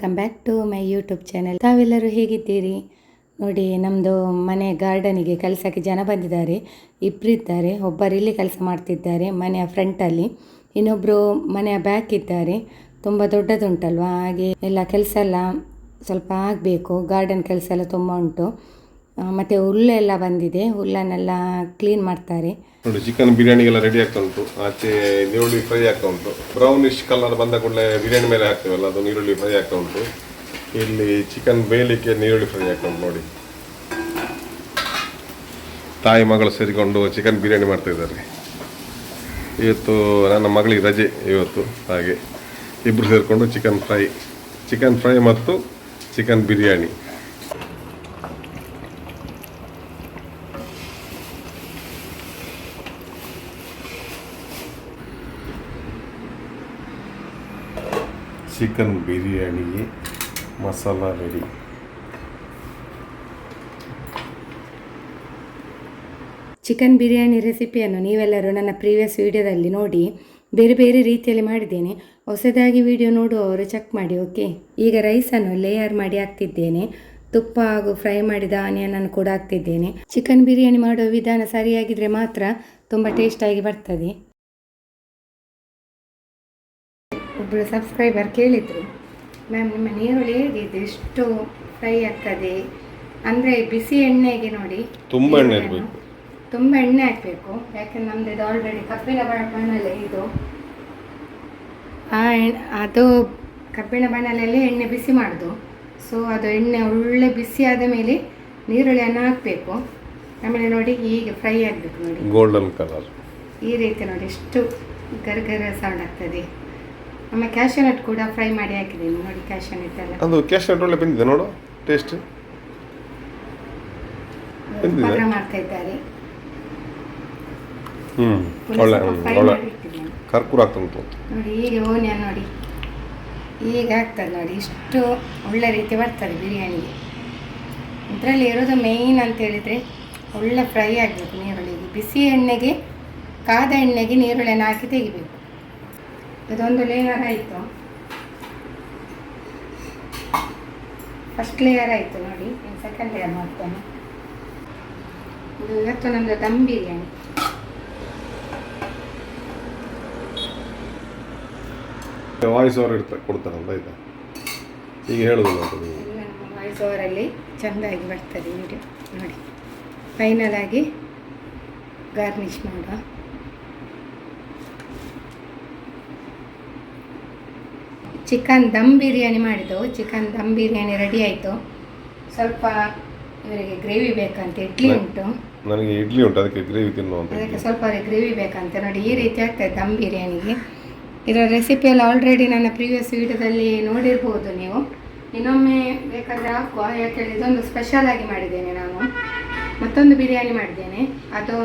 Welcome back to my YouTube channel ತಾವೆಲ್ಲರೂ ಹೇಗಿದ್ದೀರಿ? ನೋಡಿ ನಮ್ಮದು ಮನೆ ಗಾರ್ಡನಿಗೆ ಕೆಲಸಕ್ಕೆ ಜನ ಬಂದಿದ್ದಾರೆ. ಇಬ್ಬರಿದ್ದಾರೆ ಒಬ್ಬರು ಇಲ್ಲಿ ಕೆಲಸ ಮಾಡ್ತಿದ್ದಾರೆ, ಮನೆಯ ಫ್ರಂಟಲ್ಲಿ ಇನ್ನೊಬ್ಬರು ಮನೆಯ ಬ್ಯಾಕ್ ಇದ್ದಾರೆ. ತುಂಬ ದೊಡ್ಡದುಂಟಲ್ವಾ? ಹಾಗೆ ಎಲ್ಲ ಕೆಲಸ ಎಲ್ಲ ಸ್ವಲ್ಪ ಆಗಬೇಕು. ಗಾರ್ಡನ್ ಕೆಲಸ ಎಲ್ಲ ತುಂಬ ಉಂಟು. ಮತ್ತೆ ಹುಲ್ಲೆಲ್ಲ ಬಂದಿದೆ. ಹುಲ್ಲನ್ನೆಲ್ಲ ಕ್ಲೀನ್ ಮಾಡ್ತಾರೆ. ನೋಡಿ ಚಿಕನ್ ಬಿರಿಯಾನಿಗೆಲ್ಲ ರೆಡಿ ಆಗ್ತಾ ಉಂಟು. ಆಚೆ ಈರುಳ್ಳಿ ಫ್ರೈ ಆಗ್ತಾ ಉಂಟು. ಬ್ರೌನಿಶ್ ಕಲರ್ ಬಂದ ಕೂಡಲೇ ಬಿರಿಯಾನಿ ಮೇಲೆ ಹಾಕ್ತೇವಲ್ಲ ಅದು ಈರುಳ್ಳಿ ಫ್ರೈ ಆಗ್ತಾ ಉಂಟು. ಇಲ್ಲಿ ಚಿಕನ್ ಬೇಯಲಿಕ್ಕೆ ಈರುಳ್ಳಿ ಫ್ರೈ ಆಗ್ತಾ ಉಂಟು ನೋಡಿ. ತಾಯಿ ಮಗಳು ಸೇರಿಕೊಂಡು ಚಿಕನ್ ಬಿರಿಯಾನಿ ಮಾಡ್ತಾ ಇದ್ದಾರೆ. ಇವತ್ತು ನನ್ನ ಮಗಳಿಗೆ ರಜೆ ಇವತ್ತು, ಹಾಗೆ ಇಬ್ಬರು ಸೇರಿಕೊಂಡು ಚಿಕನ್ ಫ್ರೈ ಚಿಕನ್ ಫ್ರೈ ಮತ್ತು ಚಿಕನ್ ಬಿರಿಯಾನಿ. ಚಿಕನ್ ಬಿರಿಯಾನಿಗೆ ಮಸಾಲ ರೆಡಿ ಚಿಕನ್ ಬಿರಿಯಾನಿ ರೆಸಿಪಿಯನ್ನು ನೀವೆಲ್ಲರೂ ನನ್ನ ಪ್ರೀವಿಯಸ್ ವಿಡಿಯೋದಲ್ಲಿ ನೋಡಿ, ಬೇರೆ ಬೇರೆ ರೀತಿಯಲ್ಲಿ ಮಾಡಿದ್ದೇನೆ. ಹೊಸದಾಗಿ ವಿಡಿಯೋ ನೋಡುವವರು ಚೆಕ್ ಮಾಡಿ ಓಕೆ ಈಗ ರೈಸನ್ನು ಲೇಯರ್ ಮಾಡಿ ಹಾಕ್ತಿದ್ದೇನೆ. ತುಪ್ಪ ಹಾಗೂ ಫ್ರೈ ಮಾಡಿದ ಆನಿಯನನ್ನು ಕೂಡ ಹಾಕ್ತಿದ್ದೇನೆ. ಚಿಕನ್ ಬಿರಿಯಾನಿ ಮಾಡುವ ವಿಧಾನ ಸರಿಯಾಗಿದ್ರೆ ಮಾತ್ರ ತುಂಬ ಟೇಸ್ಟಾಗಿ ಬರ್ತದೆ. ಒಬ್ಬರು ಸಬ್ಸ್ಕ್ರೈಬರ್ ಕೇಳಿದರು ಮ್ಯಾಮ್ ನಿಮ್ಮ ನೀರುಳ್ಳಿ ಹೇಗಿದೆ? ಎಷ್ಟು ಫ್ರೈ ಆಗ್ತದೆ. ಅಂದರೆ ಬಿಸಿ ಎಣ್ಣೆಗೆ ನೋಡಿ ತುಂಬ ಎಣ್ಣೆ ಇರಬೇಕು ತುಂಬ ಎಣ್ಣೆ ಹಾಕಬೇಕು. ಯಾಕಂದ್ರೆ ನಮ್ದು ಇದು ಆಲ್ರೆಡಿ ಕಬ್ಬಿಣ ಬಾಣಲೆ ಇದು. ಆ ಅದು ಕಬ್ಬಿಣ ಬಾಣಲೆಯಲ್ಲಿ ಎಣ್ಣೆ ಬಿಸಿ ಮಾಡೋದು. ಸೊ ಅದು ಎಣ್ಣೆ ಒಳ್ಳೆ ಬಿಸಿ ಆದ ಮೇಲೆ ನೀರುಳ್ಳಿಯನ್ನು ಹಾಕಬೇಕು. ಆಮೇಲೆ ನೋಡಿ ಹೀಗೆ ಫ್ರೈ ಆಗಬೇಕು ನೋಡಿ. ಗೋಲ್ಡನ್ ಕಲರ್ ಈ ರೀತಿ ನೋಡಿ ಎಷ್ಟು ಗರ್ಗರ ಸೌಂಡ್ ಆಗ್ತದೆ. ಆಮೇಲೆ ಕ್ಯಾಶು ನಟ್ ಕೂಡ ಫ್ರೈ ಮಾಡಿ ಹಾಕಿದ್ದೀನಿ. ನೋಡಿ ಕ್ಯಾಶು ನಟ್ ಎಲ್ಲ. ಅದು ಕ್ಯಾಶ್ ಒಳ್ಳೆ ಬಂದಿದೆ ನೋಡು ಟೇಸ್ಟ್? ಪತ್ರ ಮಾಡ್ತಾ ಇದ್ದಾರೆ. ಹ್ಞೂ ಒಳ್ಳೆ ಹ್ಮ್, ಒಳ್ಳೆ ಮಾಡಿ ಇಟ್ಟಿದ್ದೇನೆ ಆಗ್ತಾ ಉಂಟು. ನೋಡಿ ಈಗ ಓನಿಯನ್ ನೋಡಿ. ಈಗ ಆಗ್ತದೆ ನೋಡಿ ಇಷ್ಟು ಒಳ್ಳೆ ರೀತಿ ಬರ್ತದೆ ಬಿರಿಯಾನಿಗೆ. ಇದರಲ್ಲಿ ಇರೋದು ಮೇಯ್ನ್ ಅಂತ ಹೇಳಿದರೆ ಒಳ್ಳೆ ಫ್ರೈ ಆಗಬೇಕು ನೀರುಳ್ಳಿಗೆ. ಬಿಸಿ ಎಣ್ಣೆಗೆ ಕಾದ ಎಣ್ಣೆಗೆ ನೀರುಳ್ಳಿನ ಹಾಕಿ ತೆಗಿಬೇಕು. ಇದೊಂದು ಲೇಯರ್ ಆಯಿತು. ಫಸ್ಟ್ ಲೇಯರ್ ಆಯಿತು ನೋಡಿ ಸೆಕೆಂಡ್ ಲೇಯರ್ ಮಾಡ್ತೇನೆ. ಇದು ಇವತ್ತು ನಮ್ಮದು ದಮ್ ಬಿರಿಯಾನಿ. ವಾಯ್ಸ್ ಓವರ್ ಇರ್ತಾರೆ ಕೊಡ್ತಾರಲ್ಲ ಇದು ಈಗ ಹೇಳೋದು ನೋಡಿ ನೀವು. ವಾಯ್ಸ್ ಓವರಲ್ಲಿ ಚೆಂದಾಗಿ ಬರ್ತದೆ ವಿಡಿಯೋ ನೋಡಿ ಫೈನಲ್ ಆಗಿ ಗಾರ್ನಿಷ್ ಮಾಡುವ. ಚಿಕನ್ ದಮ್ ಬಿರಿಯಾನಿ ಮಾಡಿದ್ದು. ಚಿಕನ್ ದಮ್ ಬಿರಿಯಾನಿ ರೆಡಿ ಆಯಿತು. ಸ್ವಲ್ಪ ಇವರಿಗೆ ಗ್ರೇವಿ ಬೇಕಂತ ಇಡ್ಲಿ ಉಂಟು. ನನಗೆ ಇಡ್ಲಿ ಉಂಟು ಅದಕ್ಕೆ ಗ್ರೇವಿ ತಿನ್ನುವಂತ ಅದಕ್ಕೆ ಸ್ವಲ್ಪ ಗ್ರೇವಿ ಬೇಕಂತ ನೋಡಿ ಈ ರೀತಿ ಆಗ್ತದೆ ದಮ್ ಬಿರಿಯಾನಿಗೆ. ಇದರ ರೆಸಿಪಿ ಎಲ್ಲ ಆಲ್ರೆಡಿ ನನ್ನ ಪ್ರೀವಿಯಸ್ ವೀಡಿಯೋದಲ್ಲಿ ನೋಡಿರ್ಬೋದು ನೀವು. ಇನ್ನೊಮ್ಮೆ ಬೇಕಾದರೆ ಹಾಕುವ ಯಾಕೆಂದರೆ ಇದೊಂದು ಸ್ಪೆಷಲ್ ಆಗಿ ಮಾಡಿದ್ದೇನೆ ನಾನು. ಮತ್ತೊಂದು ಬಿರಿಯಾನಿ ಮಾಡಿದ್ದೇನೆ. ಅದು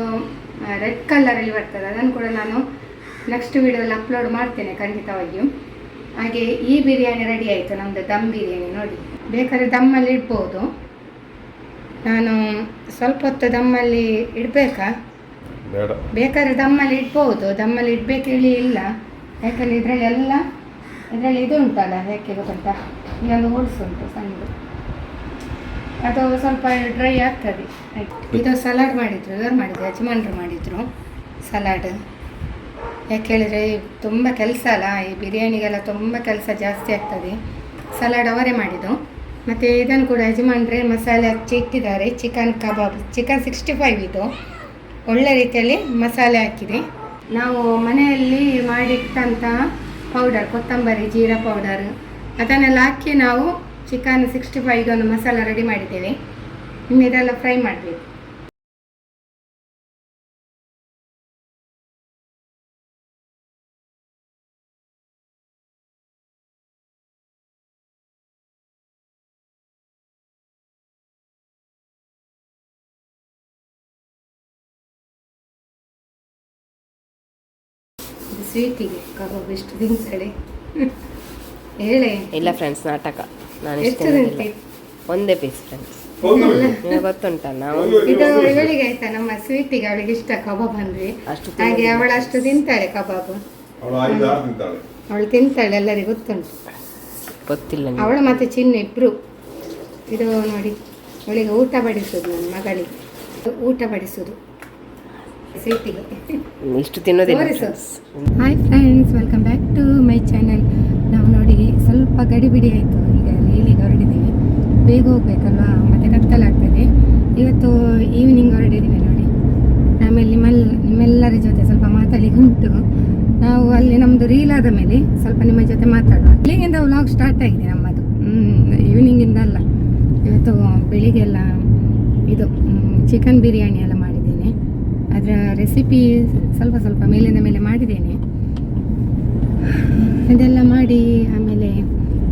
ರೆಡ್ ಕಲರಲ್ಲಿ ಬರ್ತದೆ. ಅದನ್ನು ಕೂಡ ನಾನು ನೆಕ್ಸ್ಟ್ ವೀಡಿಯೋದಲ್ಲಿ ಅಪ್ಲೋಡ್ ಮಾಡ್ತೇನೆ ಖಂಡಿತವಾಗಿಯೂ. ಹಾಗೆ ಈ ಬಿರಿಯಾನಿ ರೆಡಿ ಆಯಿತು ನಮ್ಮದು ದಮ್ ಬಿರಿಯಾನಿ ನೋಡಿ. ಬೇಕಾದ್ರೆ ದಮ್ಮಲ್ಲಿ ಇಡ್ಬೋದು. ನಾನು ಸ್ವಲ್ಪ ಹೊತ್ತು ದಮ್ಮಲ್ಲಿ ಇಡಬೇಕಾ? ಬೇಕಾದ್ರೆ ದಮ್ಮಲ್ಲಿ ಇಡ್ಬೋದು ದಮ್ಮಲ್ಲಿ ಇಡಬೇಕು ಹೇಳಿ ಇಲ್ಲ. ಯಾಕಂದರೆ ಇದರಲ್ಲಿ ಎಲ್ಲ ಇದರಲ್ಲಿ ಇದು ಉಂಟಲ್ಲ ಯಾಕೆ ಗೊತ್ತುಂಟಾ? ಇನ್ನೊಂದು ಹೋಲ್ಸ್ ಉಂಟು ಸಣ್ಣದು ಅದು ಸ್ವಲ್ಪ ಡ್ರೈ ಆಗ್ತದೆ. ಆಯ್ತು. ಇದು ಸಲಾಡ್ ಮಾಡಿದ್ರು ಇವರು ಮಾಡಿದ್ರು ಯಜಮಾನ್ರು ಮಾಡಿದರು ಸಲಾಡ್ ಯಾಕೆ ಹೇಳಿದರೆ ತುಂಬ ಕೆಲಸ ಅಲ್ಲ, ಈ ಬಿರಿಯಾನಿಗೆಲ್ಲ ತುಂಬ ಕೆಲಸ ಜಾಸ್ತಿ ಆಗ್ತದೆ. ಸಲಾಡ್ ಅವರೇ ಮಾಡಿದ್ದು. ಮತ್ತು ಇದನ್ನು ಕೂಡ ಯಜಮಾನ್ರೆ ಮಸಾಲೆ ಹಚ್ಚಿ ಇಟ್ಟಿದ್ದಾರೆ chicken kebab chicken sixty five ಇದು. ಒಳ್ಳೆ ರೀತಿಯಲ್ಲಿ ಮಸಾಲೆ ಹಾಕಿದೆ. ನಾವು ಮನೆಯಲ್ಲಿ ಮಾಡಿಟ್ಟಂಥ ಪೌಡರ್ ಕೊತ್ತಂಬರಿ, ಜೀರಾ ಪೌಡರ್ ಅದನ್ನೆಲ್ಲ ಹಾಕಿ ನಾವು ಚಿಕನ್ ಸಿಕ್ಸ್ಟಿ ಫೈವ್ಗೆ ಒಂದು ಮಸಾಲ ರೆಡಿ ಮಾಡಿದ್ದೇವೆ. ಇದೆಲ್ಲ ಫ್ರೈ ಮಾಡಬೇಕು. ಸ್ವೀಟಿಗೆ ಕಬಾಬ್ ಎಷ್ಟು ತಿಂತಾಳೆ ಹೇಳೆ. ಇಲ್ಲ ಫ್ರೆಂಡ್ಸ್ ನಾಟಕ. ನಾನು ಎಷ್ಟು ಒಂದೇ ಪೀಸ್ ಫ್ರೆಂಡ್ಸ್ ನಿಮಗೆ ಇದು ಇವಳಿಗೆ ಆಯ್ತಾ? ನಮ್ಮ ಸ್ವೀಟಿಗೆ ಅವಳಿಗೆ ಇಷ್ಟ ಕಬಾಬ್ ಅಂದ್ರೆ. ಹಾಗೆ ಅವಳು ಅಷ್ಟು ತಿಂತಾಳೆ ಕಬಾಬ್. ಅವಳು ತಿಂತಾಳೆ. ಅವಳು ತಿಂತಾಳೆ ಎಲ್ಲರಿಗೂ ಗೊತ್ತುಂಟು. ಗೊತ್ತಿಲ್ಲ ಅವಳು ಮತ್ತೆ ಚಿನ್ನ ಇಬ್ರು. ಇದು ನೋಡಿ ಅವಳಿಗೆ ಊಟ ಬಡಿಸುದು ನನ್ನ ಮಗಳಿಗೆ. ಊಟ ಬಡಿಸೋದು. ಇಷ್ಟು ತಿನ್ನೋದಿಲ್ಲ ತೋರಿಸು hi friends welcome back to my channel ನಾವು ನೋಡಿ ಸ್ವಲ್ಪ ಗಡಿಬಿಡಿ ಆಯಿತು. ಈಗ ರೀಲಿಗೆ ಹೊರಡಿದ್ದೀವಿ ಬೇಗ ಹೋಗ್ಬೇಕಲ್ವಾ? ಮತ್ತೆ ಕತ್ತಲಾಗ್ತದೆ ಇವತ್ತು ಈವ್ನಿಂಗ್ ಹೊರಡಿದ್ದೀವಿ ನೋಡಿ. ಆಮೇಲೆ ನಿಮ್ಮೆಲ್ಲ ನಿಮ್ಮೆಲ್ಲರ ಜೊತೆ ಸ್ವಲ್ಪ ಮಾತಾಡಲಿಕ್ಕೆ ಉಂಟು. ನಾವು ಅಲ್ಲಿ ನಮ್ಮದು ರೀಲ್ ಆದ ಮೇಲೆ ಸ್ವಲ್ಪ ನಿಮ್ಮ ಜೊತೆ ಮಾತಾಡುವ. ಅಲ್ಲಿಗಿಂದ ವ್ಲಾಗ್ ಸ್ಟಾರ್ಟ್ ಆಗಿದೆ ನಮ್ಮದು. ಈವ್ನಿಂಗಿಂದ ಅಲ್ಲ. ಇವತ್ತು ಬೆಳಿಗ್ಗೆಲ್ಲ ಇದು ಚಿಕನ್ ಬಿರಿಯಾನಿ ಎಲ್ಲ ಅದರ ರೆಸಿಪಿ ಸ್ವಲ್ಪ ಸ್ವಲ್ಪ ಮೇಲಿಂದ ಮೇಲೆ ಮಾಡಿದ್ದೇನೆ. ಅದೆಲ್ಲ ಮಾಡಿ ಆಮೇಲೆ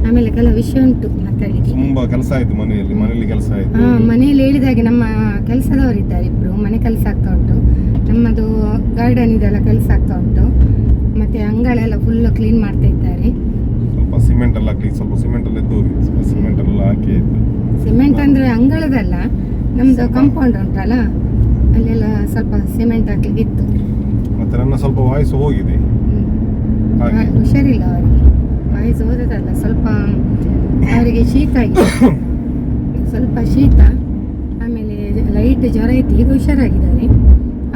ಆಮೇಲೆ ಕೆಲವು ವಿಷಯ ಉಂಟು ಮಾತಾಡಲಿಕ್ಕೆ. ತುಂಬಾ ಕೆಲಸ ಆಯ್ತು ಮನೆಯಲ್ಲಿ ಮನೆಯಲ್ಲಿ ಕೆಲಸ ಆಯ್ತು? ಹಾ ಮನೆಯಲ್ಲಿ ಹೇಳಿದಾಗೆ ನಮ್ಮ ಕೆಲಸದವರಿದ್ದಾರೆ ಇಬ್ಬರು ಮನೆ ಕೆಲಸ ಆಗ್ತಾ ಉಂಟು. ನಮ್ಮದು ಗಾರ್ಡನ್ ಇದೆಲ್ಲ ಕೆಲಸ ಆಗ್ತಾ ಉಂಟು. ಮತ್ತೆ ಅಂಗಳ ಎಲ್ಲ ಫುಲ್ ಕ್ಲೀನ್ ಮಾಡ್ತಾ ಇದ್ದಾರೆ. ಸ್ವಲ್ಪ ಸಿಮೆಂಟ್ ಎಲ್ಲ ಹಾಕಿ ಸ್ವಲ್ಪ ಸಿಮೆಂಟ್ ಎಲ್ಲ ಎದ್ದು ಸಿಮೆಂಟ್ ಎಲ್ಲ ಹಾಕಿ. ಸಿಮೆಂಟ್ ಅಂದ್ರೆ ಅಂಗಳದಲ್ಲ ನಮ್ದು ಕಾಂಪೌಂಡ್ ಉಂಟಲ್ಲ? ಅಲ್ಲೆಲ್ಲ ಸ್ವಲ್ಪ ಸಿಮೆಂಟ್ ಹಾಕ್ಲಿಕ್ಕೆ ಇತ್ತು. ಮತ್ತೆ ನನ್ನ ಸ್ವಲ್ಪ ವಾಯ್ಸ್ ಹೋಗಿದೆ. ಹಾಗೆ. ಹುಷಾರಿಲ್ಲ ಅವರಿಗೆ. ವಾಯ್ಸ್ ಹೋದದಲ್ಲ ಸ್ವಲ್ಪ ಅವರಿಗೆ ಶೀತ ಆಗಿದೆ. ಸ್ವಲ್ಪ ಶೀತ ಆಮೇಲೆ ಲೈಟ್ ಜ್ವರ ಇತ್ತು ಈಗ ಹುಷಾರಾಗಿದ್ದಾರೆ.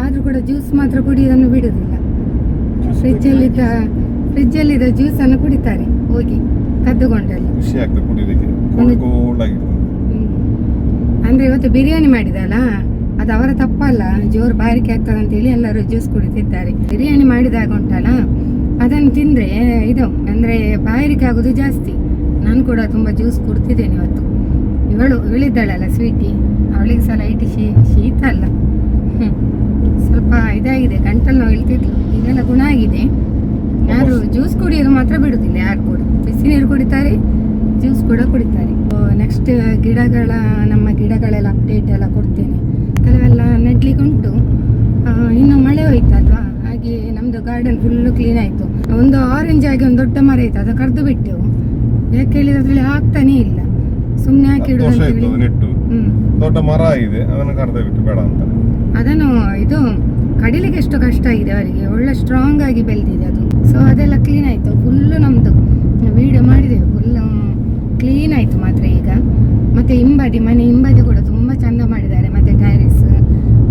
ಆದರೂ ಕೂಡ ಜ್ಯೂಸ್ ಮಾತ್ರ ಕುಡಿಯೋದನ್ನು ಬಿಡೋದಿಲ್ಲ ಫ್ರಿಜ್ಜಲ್ಲಿದ್ದ ಫ್ರಿಜ್ಜಲ್ಲಿದ್ದ ಜ್ಯೂಸನ್ನು ಕುಡಿತಾರೆ ಹೋಗಿ ಕದ್ದುಕೊಂಡಲ್ಲಿ. ಖುಷಿ ಆಗ್ತದೆ. ಅಂದ್ರೆ ಇವತ್ತು ಬಿರಿಯಾನಿ ಮಾಡಿದಲ್ಲ? ಅದು ಅವರ ತಪ್ಪಲ್ಲ. ಜೋರು ಬಾರಿಕೆ ಆಗ್ತದೆ ಅಂತೇಳಿ ಎಲ್ಲರೂ ಜ್ಯೂಸ್ ಕುಡಿತಿದ್ದಾರೆ. ಬಿರಿಯಾನಿ ಮಾಡಿದಾಗ ಉಂಟಲ್ಲ, ಅದನ್ನು ತಿಂದ್ರೆ ಇದು, ಅಂದ್ರೆ ಬಾಯಾರಿಕೆ ಆಗೋದು ಜಾಸ್ತಿ. ನಾನು ಕೂಡ ತುಂಬಾ ಜ್ಯೂಸ್ ಕುಡ್ತಿದ್ದೇನೆ ಇವತ್ತು. ಇವಳು ಇಳಿದ್ದಾಳಲ್ಲ, ಸ್ವೀಟಿ. ಅವಳಿಗೆ ಸಹ ಲೈಟ್ ಶೀ, ಶೀತ ಅಲ್ಲ. ಸ್ವಲ್ಪ ಇದಾಗಿದೆ, ಗಂಟಲು ನೋವು ಇಳ್ತಿದ್ಲು ಇದೆಲ್ಲ ಗುಣ ಆಗಿದೆ. ಯಾರು ಜ್ಯೂಸ್ ಕುಡಿಯೋದು ಮಾತ್ರ ಬಿಡುದಿಲ್ಲ, ಯಾರು ಕೂಡ. ಬಿಸಿ ನೀರು ಕುಡಿತಾರೆ, ಜ್ಯೂಸ್ ಕೂಡ ಕುಡಿತಾರೆ. ನೆಕ್ಸ್ಟ್ ಗಿಡಗಳ, ನಮ್ಮ ಗಿಡಗಳೆಲ್ಲ ಅಪ್ಡೇಟ್ ಎಲ್ಲ ಕೊಡ್ತೇನೆ. ಕೆಲವೆಲ್ಲ ನೆಡ್ಲಿಕ್ಕೆ ಉಂಟು ಇನ್ನು ಮಳೆ ಹೋಯ್ತಲ್ವಾ ಹಾಗೆ ನಮ್ದು ಗಾರ್ಡನ್ ಫುಲ್ಲು ಕ್ಲೀನ್ ಆಯಿತು. ಒಂದು ಆರೆಂಜ್ ಆಗಿ ಒಂದು ದೊಡ್ಡ ಮರ ಇತ್ತು ಅದು ಕರೆದು ಬಿಟ್ಟೆವು ಯಾಕೆ ಹೇಳಿದ್ರೆ ಅದರಲ್ಲಿ ಆಗ್ತಾನೇ ಇಲ್ಲ. ಸುಮ್ಮನೆ ಹಾಕಿ ಇಡುದು ದೊಡ್ಡ ಮರ ಇದೆ ಅದನ್ನು ಕರೆದು ಬಿಟ್ಟು ಬೇಡ ಅಂತ. ಅದನ್ನು ಇದು ಕಡಿಲಿಕ್ಕೆ ಎಷ್ಟು ಕಷ್ಟ ಆಗಿದೆ ಅವರಿಗೆ. ಒಳ್ಳೆ ಸ್ಟ್ರಾಂಗ್ ಆಗಿ ಬೆಳೆದಿದೆ ಅದು. ಸೊ ಅದೆಲ್ಲ ಕ್ಲೀನ್ ಆಯಿತು. ಫುಲ್ಲು ನಮ್ಮದು ವೀಡಿಯೋ ಮಾಡಿದೆವು ಫುಲ್ ಕ್ಲೀನ್ ಆಯಿತು ಮಾತ್ರ ಈಗ. ಮತ್ತು ಹಿಂಬದಿ ಮನೆ ಹಿಂಬದಿ ಕೂಡ ತುಂಬ ಚಂದ ಮಾಡಿದ್ದಾರೆ ಮತ್ತು ಟ್ಯಾರಿಸ್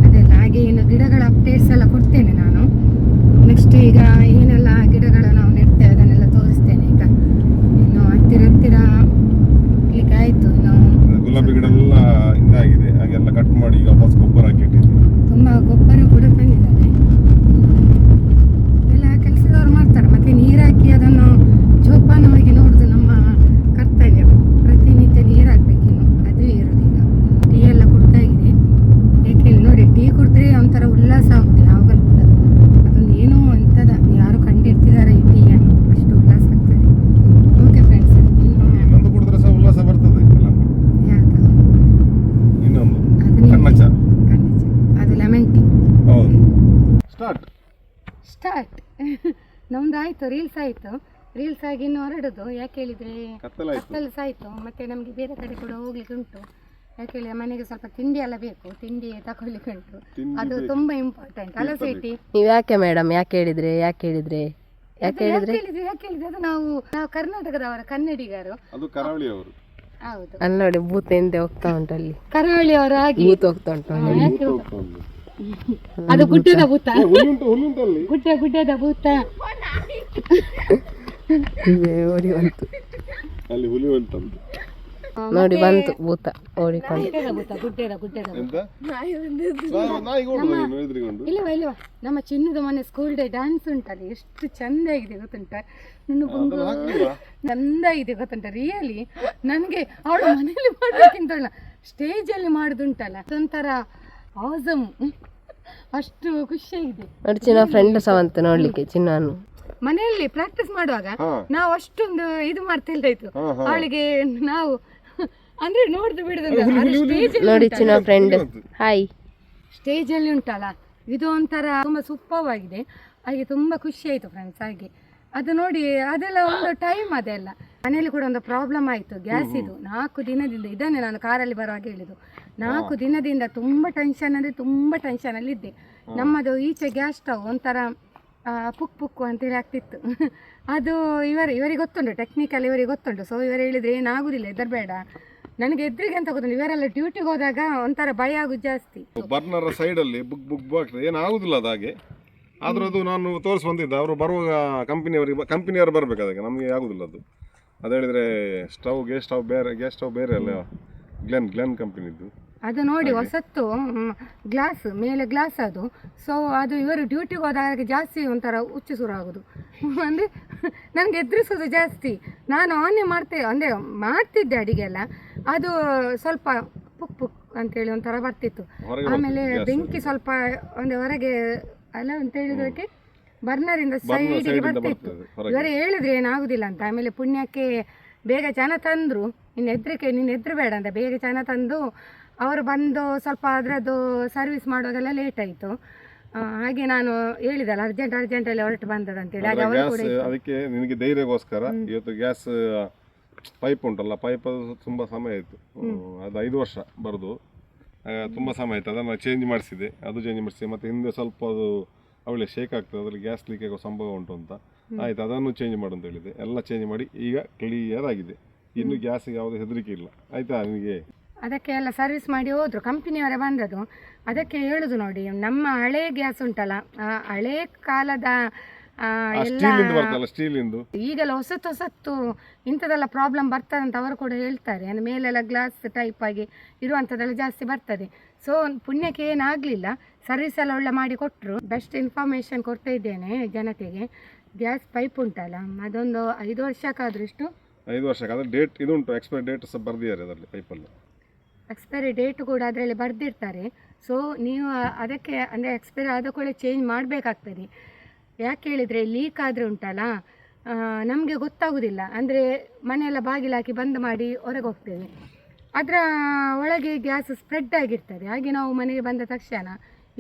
ಅದೆಲ್ಲ ಹಾಗೆ ಇನ್ನು ಗಿಡಗಳ ಅಪ್ಡೇಟ್ಸ್ ಎಲ್ಲ ಕೊಡ್ತೇನೆ ನಾನು ನೆಕ್ಸ್ಟ್ ಈಗ ಏನೆಲ್ಲ ಗಿಡಗಳ ನಾವು ನೆಡ್ತೇವೆ ಅದನ್ನೆಲ್ಲ ತೋರಿಸ್ತೇನೆ ಈಗ ಇನ್ನು ಹತ್ತಿರ ಹತ್ತಿರ ಕ್ಲಿಕ್ ಆಯಿತು ಇನ್ನು ಗುಲಾಬಿ ಗಿಡ ಎಲ್ಲ ಇದಾಗಿದೆ ಹಾಗೆಲ್ಲ ಕಟ್ ಮಾಡಿ ಈಗ ವಾಪಸ್ ಗೊಬ್ಬರ ಹಾಕಿ ಇಟ್ಟಿದ್ದೆ ತುಂಬ ಗೊಬ್ಬರ ಕೂಡ ತಂದಿದ್ದಾರೆ ಎಲ್ಲ ಕೆಲಸದವ್ರು ಮಾಡ್ತಾರೆ ಮತ್ತೆ ನೀರು ಹಾಕಿ ಅದನ್ನು ಜೋಪಾನವಾಗಿ ನೋಡುದು ನಮ್ಮ ಕರ್ತವ್ಯ ಪ್ರತಿನಿತ್ಯ ನೀರು ಹಾಕ್ಬೇಕಿನ್ನು ಅದು ಇರೋದೀಗ ಟೀ ಎಲ್ಲ ಕುಡ್ದಾಗಿದೆ ಏಕೆ ನೋಡಿ ಟೀ ಕುಡಿದ್ರೆ ಒಂಥರ ಉಲ್ಲಾಸ ಆಗುದು ಯಾವಾಗಲೂ ಕೂಡ ಅದೊಂದು ಏನೋ ಎಂಥದ ಯಾರು ಕಂಡಿರ್ತಿದ್ದಾರೆ ಈ ಟೀಯನ್ನು ಅಷ್ಟು ಉಲ್ಲಾಸ ಆಗ್ತದೆ ಓಕೆ ಫ್ರೆಂಡ್ಸ್ ಇನ್ನು ಇನ್ನೊಂದು ಕುಡಿದ್ರೆ ಸಹ ಉಲ್ಲಾಸ ಬರ್ತದೆ ಎಲ್ಲರಿಗೂ. ಯಾವುದು ಇನ್ನೊಂದು ಅದು ನಿಮ್ಗೆ- ಕಣ್ಣಚ್ಚ ಕಣ್ಣಚ್ಚ. ಅದು ಲೆಮನ್ ಟೀ ಹೌದು ಸ್ಟಾರ್ಟ್ ಸ್ಟಾರ್ಟ್ ನಮ್ದು ಆಯ್ತು ರೀಲ್ಸ್ ಆಯ್ತು. ರೀಲ್ಸ್ ಆಗಿ ಇನ್ನು ಹೊರಡುದು. ಯಾಕೆ ಹೇಳಿದ್ರೆ? ಕತ್ತಲು ಆಯ್ತು. ಮತ್ತೆ ಮತ್ತು ನಮಗೆ ಬೇರೆ ಕಡೆ ಕೂಡ ಹೋಗ್ಲಿಕ್ಕೆ ಉಂಟು. ಯಾಕೆ ಹೇಳಿ ಮನೆಗೆ ಸ್ವಲ್ಪ ತಿಂಡಿ ಎಲ್ಲ ಬೇಕು. ತಿಂಡಿ ತಗೊಳ್ಲಿಕ್ಕೆ ಉಂಟು. ಅದು ತುಂಬಾ ಇಂಪಾರ್ಟೆಂಟ್ ಅಲ್ಲ ಸೇಟಿ ನೀವು ಯಾಕೆ ಮೇಡಮ್ ಯಾಕೆ ಹೇಳಿದ್ರೆ? ಯಾಕೆ ಹೇಳಿದ್ರೆ? ಯಾಕೆ ಹೇಳಿದ್ರೆ? ಯಾಕೆ ಹೇಳಿದ್ರೆ? ಅದು ನಾವು ನಾವು ಕರ್ನಾಟಕದವರ ಕನ್ನಡಿಗರು. ಅದು ಕರಾವಳಿಯವರು. ಹೌದು. ಅಲ್ಲಿ ನೋಡಿ ಭೂತ ಹಿಂದೆ ಹೋಗ್ತಾ ಉಂಟು ಅಲ್ಲಿ. ಕರಾವಳಿಯವರು ಆಗಿ. ಭೂತ ಹೋಗ್ತಾ ಉಂಟು. ಅದು ಗುಡ್ಡದ ಭೂತ. ಗುಡ್ಡ ಗುಡ್ಡದ ಭೂತ. ಓಡಿ ಬಂತು. ಅಲ್ಲಿ ಹುಲಿ ಬಂತು ನೋಡಿ ಬಂತು ಭೂತ ಓಡಿಕೊಂಡು ಗುಡ್ಡದ ಇಲ್ಲವಾ ಇಲ್ಲವಾ. ನಮ್ಮ ಚಿನ್ನದ ಮನೆ ಸ್ಕೂಲ್ ಡೇ ಡ್ಯಾನ್ಸ್ ಉಂಟಲ್ಲ. ಎಷ್ಟು ಚಂದ ಆಗಿದೆ ಗೊತ್ತುಂಟ? ನನ್ನ ಬಂದು? ಚಂದ ಇದೆ ಗೊತ್ತುಂಟ? ರಿಯಲಿ ನನಗೆ ಅವಳು ಮನೆಯಲ್ಲಿ ಮಾಡೋಕ್ಕಿಂತ ಸ್ಟೇಜಲ್ಲಿ ಮಾಡುದುಂಟಲ್ಲ. ಅದೊಂಥರ ಆಸಮ್ ಅಷ್ಟು ಖುಷಿಯಾಗಿದೆ ನೋಡಿ ಚಿನ್ನ ಫ್ರೆಂಡ್ ಸಹ ಅಂತ ನೋಡ್ಲಿಕ್ಕೆ ಚಿನ್ನಾನು. ಮನೆಯಲ್ಲಿ ಪ್ರಾಕ್ಟೀಸ್ ಮಾಡುವಾಗ. ನಾವು ಅಷ್ಟೊಂದು ಇದು ಮಾಡ್ತಿಲ್ಲ ಇತ್ತು ಹಾ, ಹಾ. ಅವಳಿಗೆ ನಾವು ಅಂದ್ರೆ ನೋಡ್ದು ಬಿಡುದು ಸ್ಟೇಜ್ ನೋಡಿ ಚಿನ್ನ ಫ್ರೆಂಡ್ ಹಾಯ್ ಸ್ಟೇಜಲ್ಲಿ ಉಂಟಲ್ಲ. ಇದು ಒಂಥರ ತುಂಬಾ ಸೂಪರ್ ಆಗಿದೆ. ಹಾಗೆ ತುಂಬಾ ಖುಷಿ ಆಯ್ತು ಫ್ರೆಂಡ್ಸ್ ಹಾಗೆ. ಅದು ನೋಡಿ ಅದೆಲ್ಲ ಒಂದು ಟೈಮ್ ಅದೆಲ್ಲ ಮನೆಯಲ್ಲಿ ಕೂಡ ಒಂದು ಪ್ರಾಬ್ಲಮ್ ಆಯಿತು. ಗ್ಯಾಸ್ ಇದು. ನಾಲ್ಕು ದಿನದಿಂದ ಇದನ್ನೇ ನಾನು ಕಾರಲ್ಲಿ ಬರುವಾಗ ಹೇಳಿದ್ದು. ನಾಲ್ಕು ದಿನದಿಂದ ತುಂಬ ಟೆನ್ಷನ್ ಅಂದರೆ ತುಂಬ ಟೆನ್ಷನಲ್ಲಿದ್ದೆ ನಮ್ಮದು ಈಚೆ ಗ್ಯಾಸ್ ಸ್ಟವ್ ಒಂಥರ ಪುಕ್ ಪುಕ್ಕು ಅಂತೇಳಿ ಆಗ್ತಿತ್ತು. ಅದು ಇವರು ಇವರಿಗೆ ಗೊತ್ತುಂಟು ಟೆಕ್ನಿಕಲ್ ಇವರಿಗೆ ಗೊತ್ತುಂಟು. ಸೊ ಇವರು ಹೇಳಿದರೆ ಏನಾಗುದಿಲ್ಲ ಬೇಡ. ನನಗೆ ಎದ್ರಿಗೆ ಅಂತ ಗೊತ್ತಿಲ್ಲ ಇವರೆಲ್ಲ ಡ್ಯೂಟಿಗೆ ಹೋದಾಗ ಒಂಥರ ಭಯ ಆಗುದು ಜಾಸ್ತಿ. ಬರ್ನರ್ ಸೈಡಲ್ಲಿ ಬುಕ್ ಬುಕ್ ಬಾಕ್ಸ್ ಏನಾಗುದಿಲ್ಲ ಅದಾಗೆ. ಹಾಗೆ ಆದ್ರೂ ಅದು ನಾನು ತೋರಿಸಿ ಬಂದಿದ್ದೆ. ಅವರು ಬರುವಾಗ ಕಂಪನಿಯವರಿಗೆ ಕಂಪನಿಯವರು ಬರಬೇಕು ಅದಕ್ಕೆ ನಮಗೆ ಆಗುದಿಲ್ಲ ಅದು. ಅದು ಹೇಳಿದ್ರೆ ಸ್ಟವ್ ಗ್ಯಾಸ್ ಸ್ಟವ್ ಬೇರೆ ಗ್ಯಾಸ್ ಸ್ಟವ್ ಬೇರೆ ಅಲ್ಲ? ಗ್ಲೆನ್ ಗ್ಲೆನ್ ಕಂಪನಿದ್ದು. ಅದು ನೋಡಿ ಹೊಸತ್ತು ಗ್ಲಾಸ್ ಮೇಲೆ ಗ್ಲಾಸ್ ಅದು. ಸೊ ಅದು ಇವರು ಡ್ಯೂಟಿಗೆ ಹೋದಾಗ ಜಾಸ್ತಿ ಒಂಥರ ಹುಚ್ಚು ಶುರು ಆಗೋದು. ಅಂದರೆ ನನಗೆ ಎದುರಿಸೋದು ಜಾಸ್ತಿ. ನಾನು ಆನೆ ಮಾಡ್ತೇ ಅಂದರೆ ಮಾಡ್ತಿದ್ದೆ ಅಡಿಗೆ ಎಲ್ಲ. ಅದು ಸ್ವಲ್ಪ ಪುಕ್ ಪುಕ್ ಅಂತೇಳಿ ಒಂಥರ ಬರ್ತಿತ್ತು. ಆಮೇಲೆ ಬೆಂಕಿ ಸ್ವಲ್ಪ ಒಂದು ಹೊರಗೆ ಅಲ್ಲ ಅಂತ ಹೇಳಿದಕ್ಕೆ? ಬರ್ನರಿಂದ ಸೈಡಿಗೆ ಬರ್ತಿತ್ತು. ಇವರೇ ಹೇಳಿದ್ರೆ ಏನಾಗುದಿಲ್ಲ ಅಂತ. ಆಮೇಲೆ ಪುಣ್ಯಕ್ಕೆ ಬೇಗ ಜನ ತಂದ್ರು. ನಿನ್ನ ಹೆದ್ರಿಕೆ ನೀನು ಹೆದ್ರಬೇಡ ಅಂತ. ಬೇಗ ಜನ ತಂದು ಅವರು ಬಂದು ಸ್ವಲ್ಪ ಅದರದ್ದು ಸರ್ವಿಸ್ ಮಾಡುವಾಗೆಲ್ಲ ಲೇಟ್ ಆಯಿತು. ಹಾಗೆ ನಾನು ಹೇಳಿದಲ್ಲ ಅರ್ಜೆಂಟ್ ಅರ್ಜೆಂಟಲ್ಲಿ ಹೊರಟು ಬಂದದಂತೇಳಿ ಹಾಗೆ ಅವರು ಗ್ಯಾಸ್ ಕೂಡ ಇದ್ರು. ಅದಕ್ಕೆ ನಿನಗೆ ಧೈರ್ಯಗೋಸ್ಕರ ಇವತ್ತು ಗ್ಯಾಸ್ ಪೈಪ್ ಉಂಟಲ್ಲ ಪೈಪ್ ಅದು ತುಂಬ ಸಮಯ ಆಯಿತು. ಅದು ಐದು ವರ್ಷ ಬರೋದು. ತುಂಬ ಸಮಯ ಆಯಿತು. ಅದನ್ನು ಚೇಂಜ್ ಮಾಡಿಸಿದೆ. ಅದು ಚೇಂಜ್ ಮಾಡಿಸಿದೆ. ಮತ್ತು ಹಿಂದೆ ಸ್ವಲ್ಪ ಅದು ಅವಳೆ ಶೇಕ್ ಆಗ್ತದೆ ಅದರಲ್ಲಿ ಗ್ಯಾಸ್ ಲೀಕ್ ಆಗೋ ಸಂಭವ ಉಂಟು ಅಂತ. ಆಯ್ತು ಅದನ್ನು ಚೇಂಜ್ ಮಾಡು ಅಂತ ಹೇಳಿದೆ. ಎಲ್ಲ ಚೇಂಜ್ ಮಾಡಿ ಈಗ ಕ್ಲಿಯರ್ ಆಗಿದೆ. ಇನ್ನು ಗ್ಯಾಸ್ ಯಾವುದೇ ಹೆದರಿಕೆ ಇಲ್ಲ. ಆಯ್ತಾ ನಿಮಗೆ? ಅದಕ್ಕೆ ಎಲ್ಲ ಸರ್ವಿಸ್ ಮಾಡಿ ಹೋದ್ರು. ಕಂಪನಿಯವರೇ ಬಂದದ್ದು. ಅದಕ್ಕೆ ಹೇಳುದು ನೋಡಿ ನಮ್ಮ ಹಳೆ ಗ್ಯಾಸ್ ಉಂಟಲ್ಲ ಆ ಹಳೆ ಕಾಲದ ಆ, ಎಲ್ಲ ಸ್ಟೀಲಿಂದ ಬರ್ತಲ್ಲ ಸ್ಟೀಲಿಂದು ಈಗೆಲ್ಲ ಹೊಸತ್ತು ಹೊಸತ್ತು ಇಂಥದ್ದೆಲ್ಲ ಪ್ರಾಬ್ಲಮ್ ಬರ್ತದೆ ಅಂತ ಅವರು ಕೂಡ ಹೇಳ್ತಾರೆ. ಅಂದರೆ ಮೇಲೆಲ್ಲ ಗ್ಲಾಸ್ ಟೈಪ್ ಆಗಿ ಇರುವಂಥದ್ದೆಲ್ಲ ಜಾಸ್ತಿ ಬರ್ತದೆ. ಸೊ ಪುಣ್ಯಕ್ಕೆ ಏನಾಗಲಿಲ್ಲ. ಸರ್ವಿಸ್ ಎಲ್ಲ ಒಳ್ಳೆ ಮಾಡಿ ಕೊಟ್ಟರು ಬೆಸ್ಟ್ ಇನ್ಫಾರ್ಮೇಷನ್ ಕೊಡ್ತಾ ಇದ್ದೇನೆ ಜನತೆಗೆ. ಗ್ಯಾಸ್ ಪೈಪ್ ಉಂಟಲ್ಲ ಅದೊಂದು ಐದು ವರ್ಷಕ್ಕಾದ್ರೂ ಇಷ್ಟು ಐದು ವರ್ಷಕ್ಕೆ ಅದ್ರ ಡೇಟ್ ಇದುಂಟು ಎಕ್ಸ್ಪೈರ್ ಡೇಟ್ ಸಹ ಬರ್ದಿದ್ದಾರೆ ಅದರಲ್ಲಿ ಪೈಪಲ್ಲಿ ಎಕ್ಸ್ಪೈರಿ ಡೇಟ್ ಕೂಡ ಅದರಲ್ಲಿ ಬರೆದಿರ್ತಾರೆ. ಸೊ ನೀವು ಅದಕ್ಕೆ ಅಂದರೆ ಎಕ್ಸ್ಪೈರಿ ಆದ ಕೂಡ ಚೇಂಜ್ ಮಾಡಬೇಕಾಗ್ತದೆ. ಯಾಕೆ ಹೇಳಿದರೆ ಲೀಕ್ ಆದರೆ ಉಂಟಲ್ಲ ನಮಗೆ ಗೊತ್ತಾಗೋದಿಲ್ಲ. ಅಂದರೆ ಮನೆಯೆಲ್ಲ ಬಾಗಿಲಾಕಿ ಬಂದ್ ಮಾಡಿ ಹೊರಗೆ ಹೋಗ್ತೇವೆ ಅದರ ಒಳಗೆ ಗ್ಯಾಸ್ ಸ್ಪ್ರೆಡ್ ಆಗಿರ್ತದೆ. ಹಾಗೆ ನಾವು ಮನೆಗೆ ಬಂದ ತಕ್ಷಣ.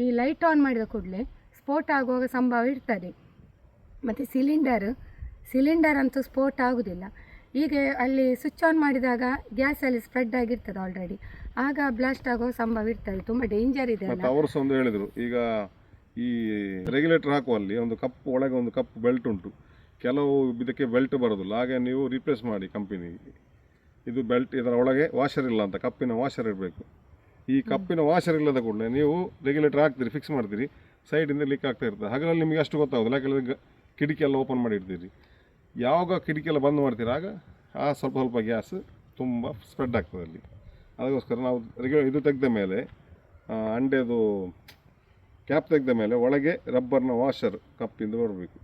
ಈ ಲೈಟ್ ಆನ್ ಮಾಡಿದ ಕೂಡಲೇ ಸ್ಫೋಟ ಆಗುವಾಗ ಸಂಭವ ಇರ್ತದೆ. ಮತ್ತು ಸಿಲಿಂಡರ್ ಸಿಲಿಂಡರ್ ಅಂತೂ ಸ್ಫೋಟ ಆಗುವುದಿಲ್ಲ ಈಗ ಅಲ್ಲಿ ಸ್ವಿಚ್ ಆನ್ ಮಾಡಿದಾಗ ಗ್ಯಾಸಲ್ಲಿ ಸ್ಪ್ರೆಡ್ ಆಗಿರ್ತದೆ ಆಲ್ರೆಡಿ ಆಗ ಬ್ಲಾಸ್ಟ್ ಆಗೋ ಸಂಭವ ಇರ್ತದೆ. ತುಂಬ ಡೇಂಜರ್ ಇದೆ ಅಲ್ಲ. ಅವರು ಒಂದು ಹೇಳಿದರು. ಈಗ ಈ ರೆಗ್ಯುಲೇಟರ್ ಹಾಕುವಲ್ಲಿ ಒಂದು ಕಪ್ಪು ಒಳಗೆ ಒಂದು ಕಪ್ಪು ಬೆಲ್ಟ್ ಉಂಟು. ಕೆಲವು ಇದಕ್ಕೆ ಬೆಲ್ಟ್ ಬರೋದಿಲ್ಲ. ಹಾಗೆ ನೀವು ರಿಪ್ಲೇಸ್ ಮಾಡಿ ಕಂಪನಿಗೆ ಇದು ಬೆಲ್ಟ್ ಇದರ ಒಳಗೆ ವಾಷರ್ ಇಲ್ಲ ಅಂತ ಕಪ್ಪಿನ ವಾಷರ್ ಇರಬೇಕು. ಈ ಕಪ್ಪಿನ ವಾಷರ್ ಇಲ್ಲದ ಕೂಡಲೇ ನೀವು ರೆಗ್ಯುಲೇಟರ್ ಹಾಕ್ತೀರಿ ಫಿಕ್ಸ್ ಮಾಡ್ತೀರಿ ಸೈಡಿಂದ ಲೀಕ್ ಆಗ್ತಾ ಇರ್ತದೆ. ಹಾಗಾಗಿ ನಿಮಗೆ ಅಷ್ಟು ಗೊತ್ತಾಗೋದಿಲ್ಲ. ಯಾಕಂದರೆ ಕಿಟಕಿ ಎಲ್ಲ ಓಪನ್ ಮಾಡಿ ಇಡ್ತೀರಿ. ಯಾವಾಗ ಕಿಟಕಿ ಎಲ್ಲ ಬಂದ್ ಮಾಡ್ತೀರಿ, ಆಗ ಆ ಸ್ವಲ್ಪ ಸ್ವಲ್ಪ ಗ್ಯಾಸ್ ತುಂಬ ಸ್ಪ್ರೆಡ್ ಆಗ್ತದೆ ಅಲ್ಲಿ. ಅದಕ್ಕೋಸ್ಕರ ನಾವು ರೆಗ್ಯು ಇದು ತೆಗೆದ ಮೇಲೆ ಅಂಡೆದು ಕ್ಯಾಪ್ ತೆಗೆದ ಮೇಲೆ ಒಳಗೆ ರಬ್ಬರ್ನ ವಾಷರ್ ಕಪ್ಪಿಂದ ಬರಬೇಕು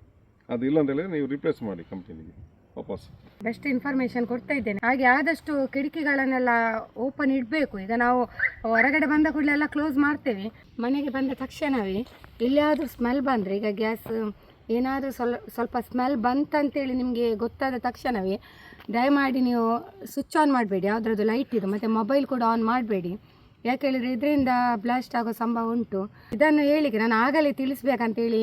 ಅದು ಇಲ್ಲ ಅಂತ ನೀವು ರಿಪ್ಲೇಸ್ ಮಾಡಿ ಕಂಪನಿಗೆ ವಾಪಸ್. ಬೆಸ್ಟ್ ಇನ್ಫಾರ್ಮೇಶನ್ ಕೊಡ್ತಾ ಇದ್ದೇನೆ. ಹಾಗೆ ಆದಷ್ಟು ಕಿಟಕಿಗಳನ್ನೆಲ್ಲ ಓಪನ್ ಇಡಬೇಕು. ಈಗ ನಾವು ಹೊರಗಡೆ ಬಂದ ಕೂಡಲೇ ಎಲ್ಲ ಕ್ಲೋಸ್ ಮಾಡ್ತೇವೆ. ಮನೆಗೆ ಬಂದ ತಕ್ಷಣವೇ ಎಲ್ಲಿಯಾದರೂ ಸ್ಮೆಲ್ ಬಂದರೆ, ಈಗ ಗ್ಯಾಸ್ ಏನಾದರೂ ಸ್ವಲ್ಪ ಸ್ವಲ್ಪ ಸ್ಮೆಲ್ ಬಂತಂತೇಳಿ ನಿಮಗೆ ಗೊತ್ತಾದ ತಕ್ಷಣವೇ ದಯಮಾಡಿ ನೀವು ಸ್ವಿಚ್ ಆನ್ ಮಾಡಬೇಡಿ. ಯಾವುದ್ರದ್ದು ಲೈಟ್ ಇದು, ಮತ್ತು ಮೊಬೈಲ್ ಕೂಡ ಆನ್ ಮಾಡಬೇಡಿ. ಯಾಕೆ ಹೇಳಿದರೆ ಇದರಿಂದ ಬ್ಲಾಸ್ಟ್ ಆಗೋ ಸಂಭವ ಉಂಟು. ಇದನ್ನು ಹೇಳಿಕೆ ನಾನು ಆಗಲೇ ತಿಳಿಸ್ಬೇಕಂತೇಳಿ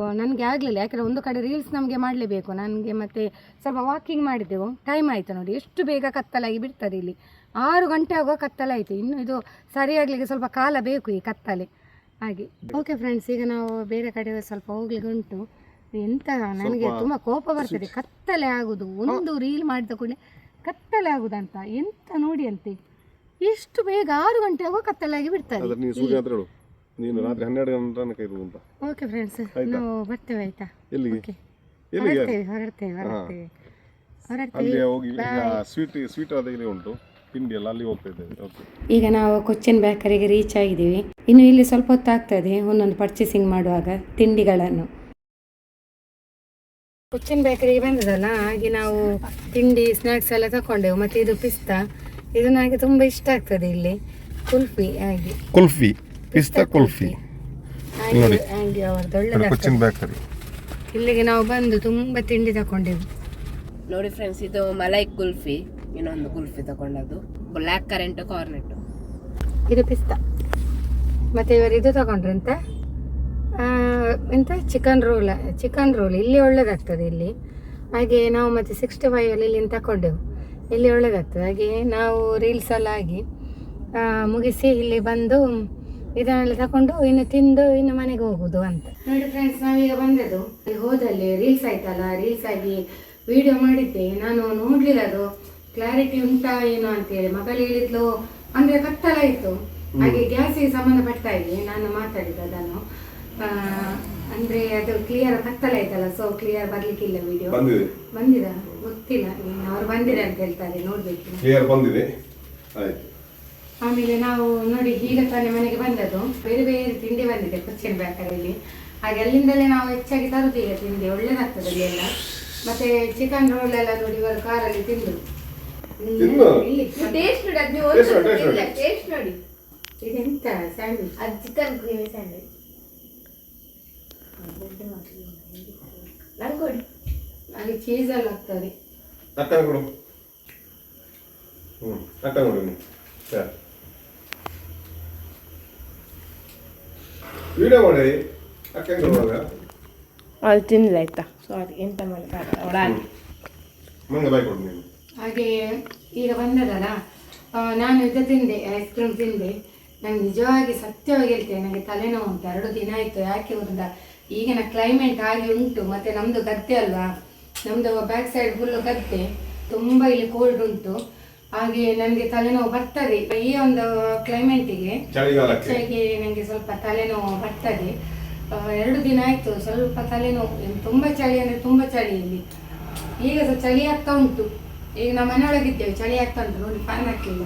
ನನಗೆ ಆಗಲಿಲ್ಲ. ಯಾಕಂದರೆ ಒಂದು ಕಡೆ ರೀಲ್ಸ್ ನಮಗೆ ಮಾಡಲೇಬೇಕು. ನನಗೆ ಮತ್ತು ಸ್ವಲ್ಪ ವಾಕಿಂಗ್ ಮಾಡಿದ್ದೆವು. ಟೈಮ್ ಆಯಿತು ನೋಡಿ. ಎಷ್ಟು ಬೇಗ ಕತ್ತಲಾಗಿ ಬಿಡ್ತದೆ ಇಲ್ಲಿ. ಆರು ಗಂಟೆ ಆಗುವ ಕತ್ತಲಾಯಿತು ಇನ್ನು ಇದು ಸರಿಯಾಗಲಿಕ್ಕೆ ಸ್ವಲ್ಪ ಕಾಲ ಬೇಕು ಈ ಕತ್ತಲೆ. ಹಾಗೆ. ಓಕೆ ಫ್ರೆಂಡ್ಸ್ ಈಗ ನಾವು ಬೇರೆ ಕಡೆ ಸ್ವಲ್ಪ ಹೋಗ್ಲಿಕ್ಕೆ ಉಂಟು. ಎಂತ ನನಗೆ ತುಂಬ ಕೋಪ ಬರ್ತದೆ. ಕತ್ತಲೆ ಆಗುದು. ಒಂದು ರೀಲ್ ಮಾಡಿದ ಕೂಡಲೇ ಕತ್ತಲೆ ಆಗುದಂತ. ಎಂತ ನೋಡಿ ಅಂತೆ. ಎಷ್ಟು ಬೇಗ ಆರು ಗಂಟೆ ಆಗುವ ಕತ್ತಲಾಗಿ ಬಿಡ್ತಾರೆ ನೀನು ರಾತ್ರಿ ಹನ್ನೆರಡು ಗಂಟೆ ತನಕ ಇರುವುದು ಅಂತ. ಓಕೆ ಫ್ರೆಂಡ್ಸ್ ನಾವು ಬರ್ತೇವೆ ಆಯ್ತಾ? ಎಲ್ಲಿಗೆ? ಓಕೆ ಎಲ್ಲಿಗೆ ಹೊರಡ್ತೇವೆ ಹೊರಡ್ತೇವೆ ಹೊರಡ್ತೇವೆ. ಹೊರಡ್ತೇವೆ. ಅಲ್ಲಿ ಹೋಗಿ ಈಗ ಸ್ವೀಟ್ ಸ್ವೀಟ್ ಆದ ಇಲ್ಲಿ ಉಂಟು. ತಿಂಡಿ ಎಲ್ಲ ಅಲ್ಲಿ ಹೋಗ್ತಾ ಇದ್ದೇವೆ. ಓಕೆ ಈಗ ನಾವು ಕೊಚ್ಚಿನ್ ಬೇಕರಿಗೆ ರೀಚ್ ಆಗಿದ್ದೀವಿ. ಇನ್ನು ಇಲ್ಲಿ ಸ್ವಲ್ಪ ಹೊತ್ತು ಆಗ್ತದೆ ಒಂದೊಂದು ಪರ್ಚೇಸಿಂಗ್ ಮಾಡುವಾಗ ತಿಂಡಿಗಳನ್ನು. ಕೊಚ್ಚಿನ್ ಬೇಕರಿಗೆ ಬಂದದಲ್ಲ ಹಾಗೆ ನಾವು ತಿಂಡಿ ಸ್ನ್ಯಾಕ್ಸ್ ಎಲ್ಲ ತಕೊಂಡೆವು. ಮತ್ತೆ ಇದು ಪಿಸ್ತಾ ಇದು ನನಗೆ ತುಂಬಾ ಇಷ್ಟ ಆಗ್ತದೆ ಇಲ್ಲಿ. ಕುಲ್ಫಿ ಹಾಗೆ. ಕುಲ್ಫಿ ಪಿಸ್ತಾ ಕುಲ್ಫಿ ನೋಡಿ. ಕೊಚ್ಚಿನ ಅವ್ರದ್ದು ಒಳ್ಳೆದಾಗ್ತದೆ ಕೊಚ್ಚಿನ್ ಬೇಕರಿ ಇಲ್ಲಿಗೆ ನಾವು ಬಂದು ತುಂಬ ತಿಂಡಿ ತಕೊಂಡೆವು ನೋಡಿ ಫ್ರೆಂಡ್ಸ್ ಇದು ಮಲೈ ಕುಲ್ಫಿ ಇನ್ನೊಂದು ಕುಲ್ಫಿ ತಗೊಂಡದ್ದು. ಬ್ಲ್ಯಾಕ್ ಕರೆಂಟ್ ಕಾರ್ನೆಟ್ ಇದು ಪಿಸ್ತಾ. ಮತ್ತೆ ಇವರು ಇದು ತಗೊಂಡ್ರೆ ಅಂತ ಎಂತ? ಚಿಕನ್ ರೋಲ್ ಚಿಕನ್ ರೋಲ್ ಇಲ್ಲಿ ಒಳ್ಳೇದಾಗ್ತದೆ ಇಲ್ಲಿ. ಹಾಗೆ ನಾವು ಮತ್ತೆ ಸಿಕ್ಸ್ಟಿ ಫೈವಲ್ಲಿ ಇಲ್ಲಿ ತಗೊಂಡೆವು ಇಲ್ಲಿ ಒಳ್ಳೇದಾಗ್ತದೆ. ಹಾಗೆ ನಾವು ರೀಲ್ಸ್ ಎಲ್ಲ ಆಗಿ ಮುಗಿಸಿ ಇಲ್ಲಿ ಬಂದು ಇದನ್ನೆಲ್ಲ ತಕೊಂಡು ಇನ್ನು ತಿಂದು ಇನ್ನು ಮನೆಗೆ ಹೋಗುದು ಅಂತ. ನೋಡಿ ಫ್ರೆಂಡ್ಸ್ ನಾವೀಗ ಬಂದದ್ದು. ಹೋದಲ್ಲಿ ರೀಲ್ಸ್ ಆಯ್ತಲ್ಲ ರೀಲ್ಸ್ ಆಗಿ ವಿಡಿಯೋ ಮಾಡಿದ್ದೆ. ನಾನು ನೋಡ್ಲಿಲ್ಲ ಅದು. ಕ್ಲಾರಿಟಿ ಉಂಟಾ ಏನೋ ಅಂತೇಳಿ ಮಗಳು ಹೇಳಿದ್ಲು. ಅಂದ್ರೆ ಕತ್ತಲಾಯ್ತು ಹಾಗೆ ಗ್ಯಾಸಿಗೆ ಸಂಬಂಧ ಪಡ್ತಾ ಇದೆ ನಾನು ಮಾತಾಡಿದ್ದು ಅದನ್ನು. ಅಂದ್ರೆ ಅದು ಕ್ಲಿಯರ್ ಕತ್ತಲಾಯ್ತಲ್ಲ ಸೊ ಕ್ಲಿಯರ್ ಬರ್ಲಿಕ್ಕಿಲ್ಲ ವಿಡಿಯೋ ಬಂದಿದೆ. ಗೊತ್ತಿಲ್ಲ. ಅವ್ರು ಬಂದಿದೆ ಅಂತ ಹೇಳ್ತಾರೆ ನೋಡ್ಬೇಕು. ಕ್ಲಿಯರ್ ಬಂದಿದೆ. ಆಯ್ತು. ಆಮೇಲೆ ನಾವು ನೋಡಿ ಈಗ ತಾನೇ ಮನೆಗೆ ಬಂದದ್ದು. ಬೇರೆ ಬೇರೆ ತಿಂಡಿ ಬಂದಿದೆ ಕೊಚ್ಚಿನ ಬೇಕರಿಯಲ್ಲಿ ಹಾಗೆ ಅಲ್ಲಿಂದಲೇ ನಾವು ಹೆಚ್ಚಾಗಿ ತರುದು ಈಗ ತಿಂಡಿ. ಒಳ್ಳೇದಾಗ್ತದೆ ಅಲ್ಲಿ ಎಲ್ಲ. ಮತ್ತೆ ಚಿಕನ್ ರೋಲ್ ಎಲ್ಲ ನೋಡಿ ಇವರು ಕಾರಲ್ಲಿ ತಿಂದು. ಟೇಸ್ಟ್ ನೋಡಿ ಅದು Taste ನೋಡಿ, ಟೇಸ್ಟ್ ನೋಡಿ. ಇದೆಂತ ಸ್ಯಾಂಡ್ವಿಚ್ ಅದು ಚಿಕನ್ ಸ್ಯಾಂಡ್ವಿಚ್ ನಂಗೆ ಕೊಡಿ. ಆಗ್ತದೆ. ಅಕ್ಕ ಕೊಡು. ಹ್ಞೂ ಅಕ್ಕ ಕೊಡು ನೀನು ಸರಿ ವಿಡಿಯೋ ಮಾಡಿ ಅಕ್ಕ ಅದು ತಿನ್ನಲ ಆಯ್ತಾ? ಸಾರಿ ಎಂತ ಮಾಡಿ ಒಳ ಮಂಗ ಬಾಯ್ ಕೊಡು ನೀನು. ಹಾಗೆ ಈಗ ಬಂದದಲ್ಲ ಆ, ನಾನು ಇದು ತಿಂದೆ ಐಸ್ ಕ್ರೀಮ್ ತಿಂದೆ. ನಂಗೆ ನಿಜವಾಗಿ ಸತ್ಯವಾಗಿ ಹೇಳ್ತೇನೆ ನನಗೆ ತಲೆನೋವು ಉಂಟು. ಎರಡು ದಿನ ಆಯಿತು ಯಾಕೆ ಗೊತ್ತಾ ಈಗಿನ ಕ್ಲೈಮೇಟ್ ಹಾಗೆ ಉಂಟು ಮತ್ತೆ ನಮ್ಮದು ಗದ್ದೆ ಅಲ್ವಾ? ನಮ್ಮದು ಬ್ಯಾಕ್ ಸೈಡ್ ಫುಲ್ಲು ಗದ್ದೆ. ತುಂಬ ಇಲ್ಲಿ ಕೋಲ್ಡ್ ಉಂಟು. ಹಾಗೆ ನನಗೆ ತಲೆನೋವು ಬರ್ತದೆ. ಈ ಒಂದು ಕ್ಲೈಮೇಟಿಗೆ ಚಳಿಗಾಲಕ್ಕೆ? ಹೆಚ್ಚಾಗಿ ನನಗೆ ಸ್ವಲ್ಪ ತಲೆನೋವು ಬರ್ತದೆ. ಎರಡು ದಿನ ಆಯಿತು ಸ್ವಲ್ಪ ತಲೆನೋವು. ತುಂಬ ಚಳಿ ಅಂದರೆ ತುಂಬ ಚಳಿ ಇಲ್ಲಿ. ಈಗ ಸಹ ಚಳಿ ಆಗ್ತಾ ಉಂಟು. ಈಗ ನಮ್ಮ ಮನೆಯೊಳಗಿದ್ದೇವೆ ಚಳಿ ಆಗ್ತಾ ಉಂಟು. ನೋಡಿ ಫ್ಯಾನ್ ಹಾಕಿಲ್ಲ.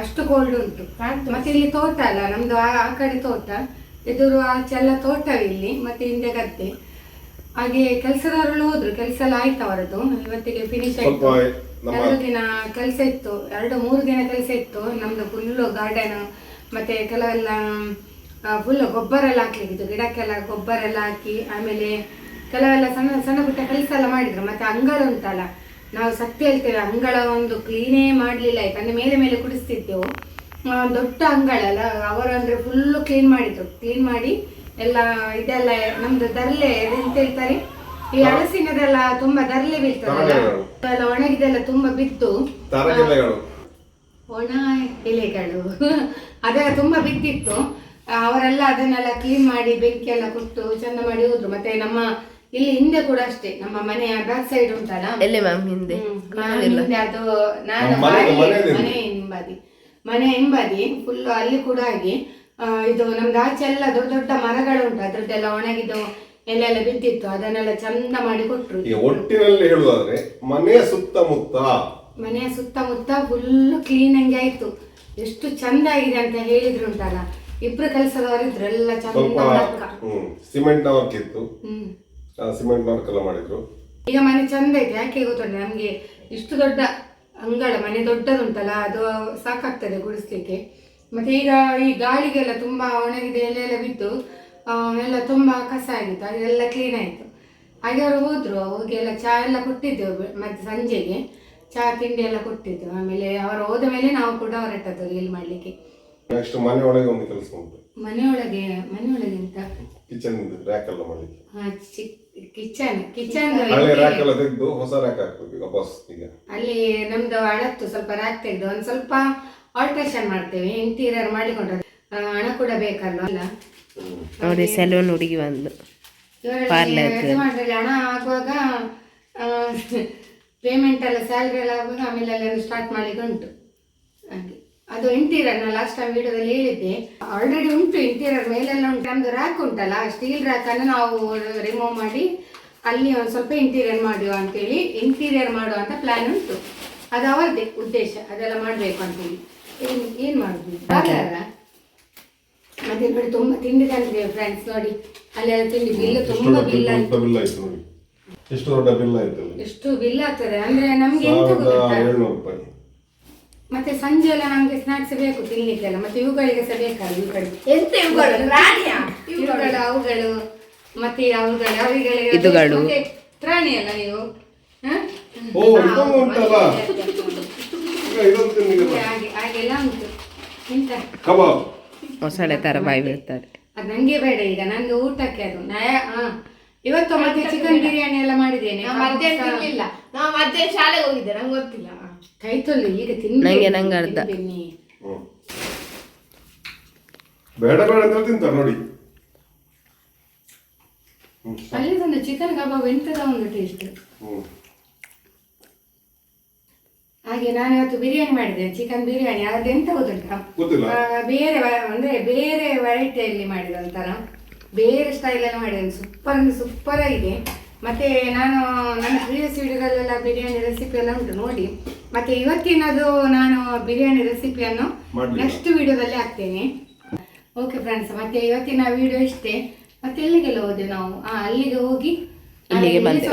ಅಷ್ಟು ಕೋಲ್ಡ್ ಉಂಟು. ಮತ್ತೆ ಇಲ್ಲಿ ತೋಟ ಅಲ್ಲ ನಮ್ದು ಆ ಆ ಕಡೆ ತೋಟ. ಎದುರು ಆಚೆಲ್ಲ ತೋಟವೇ ಇಲ್ಲಿ ಮತ್ತೆ ಹಿಂದೆ ಗದ್ದೆ. ಹಾಗೆ ಕೆಲಸದವರು ಹೋದ್ರು. ಕೆಲಸ ಎಲ್ಲ ಆಯ್ತು ಅವರದ್ದು. ಇವತ್ತಿಗೆ ಫಿನಿಶ್ ಆಯ್ತು. ದಿನ ಕೆಲಸ ಇತ್ತು, ಎರಡು ಮೂರು ದಿನ ಕೆಲಸ ಇತ್ತು, ನಮ್ದು ಫುಲ್ಲು ಗಾರ್ಡನ್ ಮತ್ತೆ ಕೆಲವೆಲ್ಲ ಫುಲ್ ಗೊಬ್ಬರ ಎಲ್ಲ ಹಾಕ್ಲಿಕ್ಕಿತ್ತು ಗಿಡಕ್ಕೆಲ್ಲ ಗೊಬ್ಬರ ಎಲ್ಲ ಹಾಕಿ, ಆಮೇಲೆ ಕೆಲವೆಲ್ಲ ಸಣ್ಣ ಸಣ್ಣ ಪುಟ್ಟ ಕೆಲಸ ಎಲ್ಲ ಮಾಡಿದ್ರು. ಮತ್ತೆ ಅಂಗಳ ಉಂಟಲ್ಲ, ನಾವು ಸತ್ಯ ಹೇಳ್ತೇವೆ, ಅಂಗಳ ಒಂದು ಕ್ಲೀನೇ ಮಾಡಲಿಲ್ಲ ಅಂದ್ರೆ ಮೇಲೆ ಮೇಲೆ ಕುಡಿಸ್ತಿದ್ದೆವು. ದೊಡ್ಡ ಅಂಗಳ ಅಲ್ಲ, ಅವರು ಅಂದ್ರೆ ಫುಲ್ಲು ಕ್ಲೀನ್ ಮಾಡಿದ್ರು. ಕ್ಲೀನ್ ಮಾಡಿ ಎಲ್ಲ, ಇದೆಲ್ಲ, ನಮ್ದು ದರ್ಲೆ, ಎಂತ ಹೇಳ್ತಾರೆ? ಈ ಹಲಸಿನದೆಲ್ಲ ತುಂಬಾ ದರ್ಲೆ ಬೀಳ್ತದಲ್ಲ? ಒಣಗಿದೆಲ್ಲ ತುಂಬಾ ಬಿತ್ತು ತರಗೆಲೆಗಳು. ಒಣ ಎಲೆಗಳು. ಅದೆಲ್ಲ ತುಂಬಾ ಬಿತ್ತಿತ್ತು ಅವರೆಲ್ಲ ಅದನ್ನೆಲ್ಲ ಕ್ಲೀನ್ ಮಾಡಿ ಬೆಂಕಿ ಎಲ್ಲ ಕೊಟ್ಟು ಚಂದ ಮಾಡಿ ಹೋದ್ರು. ಮತ್ತೆ ನಮ್ಮ ಇಲ್ಲಿ ಹಿಂದೆ ಕೂಡ ಅಷ್ಟೇ. ನಮ್ಮ ಮನೆಯ ಬ್ಯಾಕ್ ಸೈಡ್ ಉಂಟಲ್ಲ? ಎಲ್ಲಿ ಮ್ಯಾಮ್ ಹಿಂದೆ? ಹಿಂದೆ ಅದು ನಾನು ಮನೆ- ಹಿಂಬಾದಿ. ಮನೆ ಹಿಂಬದಿ ಫುಲ್ ಅಲ್ಲಿ ಕೂಡ ಆಗಿ ಆ, ಇದು ನಮ್ದು ಆಚೆ ಎಲ್ಲ ದೊಡ್ಡ ದೊಡ್ಡ ಮರಗಳು ಉಂಟು. ಅದ್ರದ್ದೆಲ್ಲ ಒಣಗಿದ್ದು ಎಲೆ ಎಲ್ಲ ಬಿದ್ದಿತ್ತು ಅದನ್ನೆಲ್ಲ ಚಂದ ಮಾಡಿ ಕೊಟ್ರು. ಒಟ್ಟಿನಲ್ಲಿ ಹೇಳುವುದಾದ್ರೆ ಮನೆಯ ಸುತ್ತಮುತ್ತ. ಮನೆಯ ಸುತ್ತಮುತ್ತ ಫುಲ್ ಕ್ಲೀನ್ ಹಂಗೆ ಆಯ್ತು. ಎಷ್ಟು ಚಂದ ಆಗಿದೆ ಅಂತ ಹೇಳಿದ್ರು ಉಂಟಲ್ಲ ಇಬ್ರು ಕೆಲಸದವರಿದ್ರು ಎಲ್ಲ ಚಂದ ಸ್ವಲ್ಪ ವರ್ಕ್. ಹ್ಮ್ ಸಿಮೆಂಟ್ ವರ್ಕ್ ಇತ್ತು. ಹ್ಮ್. ಸಿಮೆಂಟ್ ವರ್ಕ್ ಎಲ್ಲ ಮಾಡಿದ್ರು. ಈಗ ಮನೆ ಚಂದ ಐತೆ ಯಾಕೆ ಗೊತ್ತುಂಟು? ನಮ್ಗೆ ಇಷ್ಟು ದೊಡ್ಡ ಅಂಗಳ ಮನೆ ದೊಡ್ಡದುಂಟಲ್ಲ ಅದು ಸಾಕಾಗ್ತದೆ ಗುಡಿಸ್ಲಿಕ್ಕೆ. ಮತ್ತೆ ಈಗ ಈ ಗಾಳಿಗೆಲ್ಲ ತುಂಬಾ ಒಣಗಿದೆ ಎಲೆ ಎಲ್ಲ ಬಿದ್ದು ಎಲ್ಲ ತುಂಬಾ ಕಸ ಆಗಿತ್ತು ಅದೆಲ್ಲ ಕ್ಲೀನ್ ಆಯಿತು. ಹಾಗೆ ಅವರು ಹೋದರು ಹೋಗಿ ಎಲ್ಲ ಚಹಾ ಎಲ್ಲ ಕೊಟ್ಟಿದ್ದೆವು ಮತ್ತು ಸಂಜೆಗೆ. ಚಹಾ ತಿಂಡಿ ಎಲ್ಲ ಕೊಟ್ಟಿದ್ದು ಆಮೇಲೆ ಅವರು ಹೋದ ಮೇಲೆ ನಾವು ಕೂಡ ಹೊರಟದ್ದು ರೀಲ್ ಮಾಡ್ಲಿಕ್ಕೆ. ನೆಕ್ಸ್ಟ್ ಮನೆ ಒಳಗೆ ಒಂದು ಕೆಲಸ ಉಂಟು. ಮನೆಯೊಳಗೆ ಮನೆಯೊಳಗೆ ಅಂತ ಕಿಚನ್ ರ್ಯಾಕ್ ಎಲ್ಲ ಮಾಡ್ಲಿಕ್ಕೆ. ಕಿಚನ್ ಕಿಚನ್ ಹಳೆ ರ್ಯಾಕ್ ಎಲ್ಲ ತೆಗೆದು ಹೊಸ ರ್ಯಾಕ್ ಹಾಕ್ಬೇಕು ಈಗ ವಾಪಸ್ ಈಗ. ಅಲ್ಲಿ ನಮ್ದು ಹಳತ್ತು ಸ್ವಲ್ಪ ರ್ಯಾಕ್ ತೆಗೆದು ಒಂದು ಸ್ವಲ್ಪ ಆಲ್ಟ್ರೇಷನ್ ಮಾಡ್ತೇವೆ. ಇಂಟೀರಿಯರ್ ಮಾಡಿಕೊಂಡ್ರೆ ಆ, ಹಣ ಕೂಡ ಬೇಕಲ್ಲ ಅಲ್ಲ ನೋಡಿ ಸೆಲೂನ್ ಹುಡುಗಿ ಬಂದು ಪಾರ್ಲರ್ ಆಗುವಾಗ ಪೇಮೆಂಟ್ ಎಲ್ಲ ಸ್ಯಾಲ್ರಿ ಎಲ್ಲ ಆಗುವಾಗ ಆಮೇಲೆ ಎಲ್ಲ ಸ್ಟಾರ್ಟ್ ಮಾಡ್ಲಿಕ್ಕೆ ಉಂಟು. ಹಾಗೆ. ಅದು ಇಂಟೀರಿಯರ್ ನಾನು ಲಾಸ್ಟ್ ಟೈಮ್ ವಿಡಿಯೋದಲ್ಲಿ ಹೇಳಿದ್ದೆ. ಆಲ್ರೆಡಿ ಉಂಟು ಇಂಟೀರಿಯರ್ ಮೇಲೆಲ್ಲ ಉಂಟು. ನಮ್ದು ರ್ಯಾಕ್ ಉಂಟಲ್ಲ ಸ್ಟೀಲ್ ರ್ಯಾಕ್ ಅನ್ನು ನಾವು ರಿಮೂವ್ ಮಾಡಿ ಅಲ್ಲಿ ಒಂದು ಸ್ವಲ್ಪ ಇಂಟೀರಿಯರ್ ಮಾಡುವ ಅಂತೇಳಿ ಇಂಟೀರಿಯರ್ ಮಾಡುವ ಅಂತ ಪ್ಲಾನ್ ಉಂಟು. ಅದು ಅವರದ್ದೇ ಉದ್ದೇಶ ಅದೆಲ್ಲ ಮಾಡಬೇಕು ಅಂತೇಳಿ. ಏನು ಏನು ಮಾಡುದು? ಮತ್ತೆ ನೋಡಿ ತುಂಬಾ ತಿಂಡಿ ತಂದಿದ್ದೇವೆ ಫ್ರೆಂಡ್ಸ್ ನೋಡಿ. ಅಲ್ಲೆಲ್ಲ ತಿಂಡಿ ಬಿಲ್ ತುಂಬಾ ಬಿಲ್ ಆಯ್ತು ನೋಡಿ. ಎಷ್ಟು ದೊಡ್ಡ ಬಿಲ್ ಆಯ್ತು ಎಷ್ಟು ಬಿಲ್ ಆಗ್ತದೆ? ಅಂದ್ರೆ ನಮ್ಗೆ ಎಂತ ಗೊತ್ತಾಗ್ತದೆ ಗೊತ್ತಾ? ಮತ್ತೆ ಸಂಜೆ ಎಲ್ಲ ನಮ್ಗೆ ಸ್ನಾಕ್ಸ್ ಬೇಕು ತಿನ್ಲಿಕ್ಕೆಲ್ಲ. ಮತ್ತೆ ಇವುಗಳಿಗೆ ಸಹ ಬೇಕಲ್ಲ ಇವುಗಳು. ಎಂತ ಇವುಗಳು? ರಾಣಿಯ? ಇವುಗಳು ಅವುಗಳು ಮತ್ತೆ ಅವುಗಳು ಅವುಗಳಿಗೆ ಇದುಗಳು. ಪ್ರಾಣಿ ಅಲ್ಲ ನೀವು? ಹ? ಓ ಇದೊಂದು ಉಂಟಲ್ಲ. ಹಾಗೆಲ್ಲ ಉಂಟು ಎಂತ? ಕಬಾಬ್ ಮೊಸಳೆ ತರ ಬಾಯಿ ಬೀಳ್ತಾರೆ. ಅದು ನಂಗೆ ಬೇಡ ಈಗ ನಂಗೆ ಊಟಕ್ಕೆ ಅದು. ನಾ ಹಾ ಇವತ್ತು ಮತ್ತೆ ಚಿಕನ್ ಬಿರಿಯಾನಿ ಎಲ್ಲ ಮಾಡಿದ್ದೇನೆ. ಮಧ್ಯಾಹ್ನ ತಿನ್ನಲಿಲ್ಲ ನಾವು ಮಧ್ಯಾಹ್ನ ಶಾಲೆಗೆ ಹೋಗಿದ್ದೆ ನಂಗೆ ಗೊತ್ತಿಲ್ಲ. ಕೈ ತೊಲ್ಲಿ ಈಗ ತಿನ್ನಿ ನಂಗೆ- ನಂಗೆ ಅರ್ಧ. ಬೇಡ ಬೇಡ ಅಂತ ತಿಂತಾರೆ ನೋಡಿ. ಅಲ್ಲಿ ಒಂದು ಚಿಕನ್ ಕಬಾಬ್ ಎಂತದ ಒಂದು ಟೇಸ್ಟ್ ಹ್ಮ್. ಹಾಗೆ ನಾನು ಇವತ್ತು ಬಿರಿಯಾನಿ ಮಾಡಿದೆ ಚಿಕನ್ ಬಿರಿಯಾನಿ. ಅದೆಂತ ಗೊತ್ತುಂಟಾ? ಗೊತ್ತಿಲ್ಲ. ಆ, ಬೇರೆ ವ- ಅಂದ್ರೆ ಬೇರೆ ವೆರೈಟಿಯಲ್ಲಿ ಮಾಡಿದ ಒಂಥರ. ಬೇರೆ ಸ್ಟೈಲಲ್ಲಿ ಮಾಡಿದೆ ಸೂಪರ್ ಅಂದ್ರೆ ಸೂಪರ್ ಆಗಿದೆ. ಮತ್ತೆ ನಾನು ನನ್ನ ಪ್ರೀವಿಯಸ್ ವಿಡಿಯೋದಲ್ಲೆಲ್ಲ ಬಿರಿಯಾನಿ ರೆಸಿಪಿ ಎಲ್ಲ ಉಂಟು ನೋಡಿ. ಮತ್ತೆ ಇವತ್ತಿನದು ನಾನು ಬಿರಿಯಾನಿ ರೆಸಿಪಿಯನ್ನು ಮಾಡ್ಲಿಲ್ಲ. ನೆಕ್ಸ್ಟ್ ವಿಡಿಯೋದಲ್ಲಿ ಹಾಕ್ತೇನೆ. ಓಕೆ ಫ್ರೆಂಡ್ಸ್ ಮತ್ತೆ ಇವತ್ತಿನ ವಿಡಿಯೋ ಇಷ್ಟೇ. ಮತ್ತೆ ಎಲ್ಲಿಗೆಲ್ಲ ಹೋದೆ ನಾವು? ಆ ಅಲ್ಲಿಗೆ ಹೋಗಿ ಇಲ್ಲಿಗೆ ಬಂದೆ.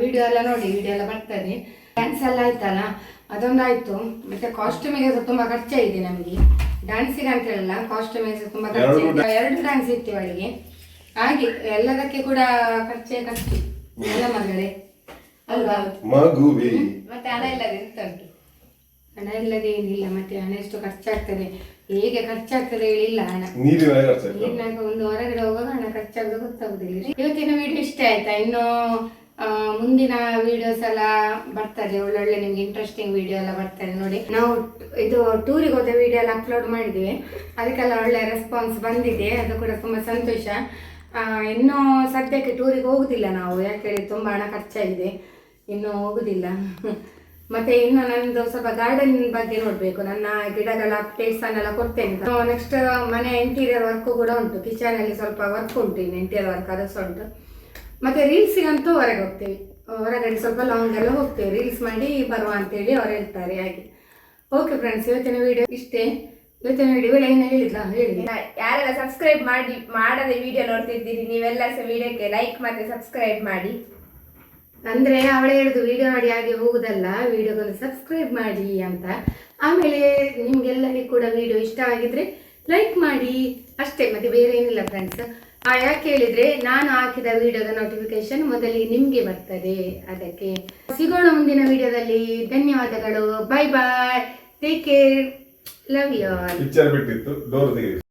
ವಿಡಿಯೋ ಎಲ್ಲ ನೋಡಿ ವಿಡಿಯೋ ಎಲ್ಲ ಬರ್ತದೆ ಡ್ಯಾನ್ಸ್ ಎಲ್ಲ ಆಯ್ತಲ್ಲ? ಅದೊಂದಾಯ್ತು. ಮತ್ತೆ ಕಾಸ್ಟ್ಯೂಮಿಗೆ ಸಹ ತುಂಬಾ ಇದೆ ನಮಗೆ. ಡ್ಯಾನ್ಸಿಗೆ ಅಂತ ಹೇಳಲ್ಲ ಕಾಸ್ಟ್ಯೂಮಿಗೆ ಸಹ ತುಂಬಾ ಖರ್ಚು ಎರಡು ಎರಡು ಡ್ಯಾನ್ಸ್ ಇತ್ತು ಅವಳಿಗೆ. ಹಾಗೆ ಎಲ್ಲದಕ್ಕೆ ಕೂಡ ಖರ್ಚೇ ಖರ್ಚು. ಎಲ್ಲ ಮಗಳೇ ಅಲ್ವಾ? ಮಗುವೆ. ಮತ್ತೆ ಹಣ ಇಲ್ಲದೆ ಎಂತ ಉಂಟು ಹಣ ಇಲ್ಲದೆ ಏನಿಲ್ಲ. ಮತ್ತೆ ಹಣ ಎಷ್ಟು ಖರ್ಚಾಗ್ತದೆ? ಹೇಗೆ ಖರ್ಚಾಗ್ತದೆ ಹೇಳಿಲ್ಲ ಹಣ. ನೀರಿನ ಖರ್ಚು ಆಯ್ತಾ? ನೀರಿನಾಗ ಒಂದು ಹೊರಗಡೆ ಹೋಗುವಾಗ ಹಣ ಖರ್ಚಾಗೋದು ಗೊತ್ತಾಗುದಿಲ್ಲ. ಇವತ್ತಿನ ವಿಡಿಯೋ ಇಷ್ಟ ಆಯ್ತಾ? ಇನ್ನು ಮುಂದಿನ ವಿಡಿಯೋಸ್ ಎಲ್ಲ ಬರ್ತದೆ. ಒಳ್ಳೊಳ್ಳೆ ನಿಮ್ಗೆ ಇಂಟ್ರೆಸ್ಟಿಂಗ್ ವಿಡಿಯೋ ಎಲ್ಲ ಬರ್ತದೆ ನೋಡಿ. ನಾವು ಇದು ಟೂರಿಗೆ ಹೋದ ವಿಡಿಯೋ ಎಲ್ಲ ಅಪ್ಲೋಡ್ ಮಾಡಿದ್ವಿ. ಅದಕ್ಕೆಲ್ಲ ಒಳ್ಳೆ ರೆಸ್ಪಾನ್ಸ್ ಬಂದಿದೆ. ಅದು ಕೂಡ ತುಂಬಾ ಸಂತೋಷ. ಇನ್ನೂ ಸದ್ಯಕ್ಕೆ ಟೂರಿಗೆ ಹೋಗುದಿಲ್ಲ ನಾವು. ಯಾಕೇಳಿ ತುಂಬ ಹಣ ಖರ್ಚಾಗಿದೆ. ಇನ್ನೂ ಹೋಗುದಿಲ್ಲ. ಮತ್ತೆ ಇನ್ನು ನಂದು ಸ್ವಲ್ಪ ಗಾರ್ಡನ್ ಬಗ್ಗೆ ನೋಡಬೇಕು. ನನ್ನ ಗಿಡಗಳ ಅಪ್ಡೇಟ್ಸ್ ಅನ್ನೆಲ್ಲ ಕೊಡ್ತೇನೆ. ನೆಕ್ಸ್ಟ್ ಮನೆ ಇಂಟೀರಿಯರ್ ವರ್ಕ್ ಕೂಡ ಉಂಟು. ಕಿಚನ್ ಅಲ್ಲಿ ಸ್ವಲ್ಪ ವರ್ಕ್ ಉಂಟು, ಇನ್ನು ಇಂಟೀರಿಯರ್ ವರ್ಕ್ ಅದು ಸಹ ಉಂಟು. ಮತ್ತೆ ರೀಲ್ಸಿಗಂತೂ ಹೊರಗೆ ಹೋಗ್ತೀವಿ. ಹೊರಗಡೆ ಸ್ವಲ್ಪ ಲಾಂಗ್ ಎಲ್ಲ ಹೋಗ್ತೇವೆ. ರೀಲ್ಸ್ ಮಾಡಿ ಬರುವ ಅಂತೇಳಿ ಅವ್ರು ಹೇಳ್ತಾರೆ ಹಾಗೆ. ಓಕೆ ಫ್ರೆಂಡ್ಸ್ ಇವತ್ತಿನ ವಿಡಿಯೋ ಇಷ್ಟೇ. ಇವತ್ತಿನ ವಿಡಿಯೋ ಏನು ಹೇಳಿದ್ಲ ಹೇಳಿ ಯಾರೆಲ್ಲ ಸಬ್ಸ್ಕ್ರೈಬ್ ಮಾಡಿ ಮಾಡದೆ ವಿಡಿಯೋ ನೋಡ್ತಿದ್ದೀರಿ ನೀವೆಲ್ಲ ಸಹ ವಿಡಿಯೋಕ್ಕೆ ಲೈಕ್ ಮತ್ತೆ ಸಬ್ಸ್ಕ್ರೈಬ್ ಮಾಡಿ. ಅಂದ್ರೆ ಅವಳೆ ಹೇಳುದು ವಿಡಿಯೋ ಮಾಡಿ ಹಾಗೆ ಹೋಗುದಲ್ಲ ವಿಡಿಯೋಗೊಂದು ಸಬ್ಸ್ಕ್ರೈಬ್ ಮಾಡಿ ಅಂತ. ಆಮೇಲೆ ನಿಮ್ಗೆಲ್ಲರಿಗೂ ಕೂಡ ವಿಡಿಯೋ ಇಷ್ಟ ಆಗಿದ್ರೆ ಲೈಕ್ ಮಾಡಿ. ಅಷ್ಟೇ ಮತ್ತೆ ಬೇರೆ ಏನಿಲ್ಲ ಫ್ರೆಂಡ್ಸ್ ಯಾಕೆ ಹೇಳಿದ್ರೆ ನಾನು ಹಾಕಿದ ವಿಡಿಯೋದ ನೋಟಿಫಿಕೇಶನ್ ಮೊದಲಿಗೆ ನಿಮ್ಗೆ ಬರ್ತದೆ. ಅದಕ್ಕೆ ಸಿಗೋಣ ಮುಂದಿನ ವಿಡಿಯೋದಲ್ಲಿ ಧನ್ಯವಾದಗಳು. Bye bye take care love you all ಬಿಟ್ಟಿತ್ತು.